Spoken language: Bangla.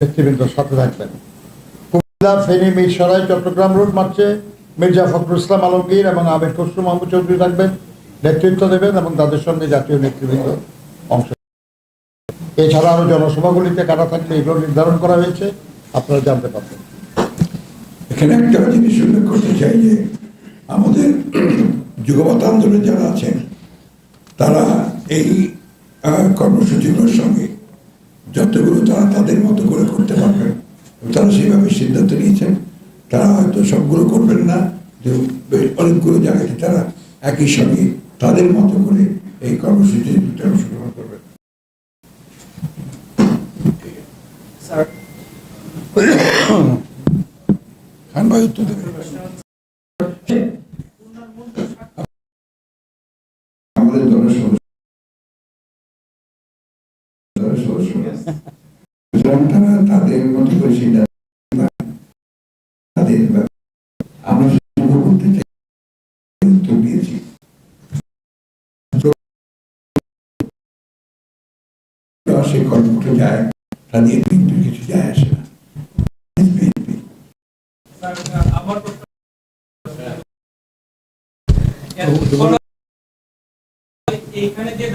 নেতৃবৃন্দ সাথে থাকবেন কুমিল্লা, ফেনী, মিরসরাই, চট্টগ্রাম রুট মার্চে মির্জা ফখরুল ইসলাম আলমগীর এবং আমির খসরু মাহমুদ চৌধুরী থাকবেন, নেতৃত্ব দেবেন এবং তাদের সঙ্গে জাতীয় নেতৃবৃন্দ অংশ। এছাড়া আরও জনসভাগুলিতে কারা থাকলে এগুলো নির্ধারণ করা হয়েছে, আপনারা জানতে পারবেন এখানে একটা জিনিস উল্লেখ করতে চাই যে আমাদের যুগপৎ আন্দোলনে যারা আছেন, তারা এই কর্মসূচিগুলোর সঙ্গে যতগুলো তারা তাদের মতো করে করতে পারবেন তারা সেভাবে সিদ্ধান্ত নিয়েছেন। তারা হয়তো সবগুলো করবেন না যে অনেকগুলো জায়গায় তারা একই সঙ্গে তাদের মতো করে এই কর্মসূচি অংশগ্রহণ করবেন খান ভাই উত্তর আমাদের দলের সদস্য সুতরাং তারা তাদের মতো করে সিদ্ধান্ত তাদের আমরা করতে চাই সে কর্মটা যায় তাদের কিন্তু কিছু যায় আসে এইখানে যে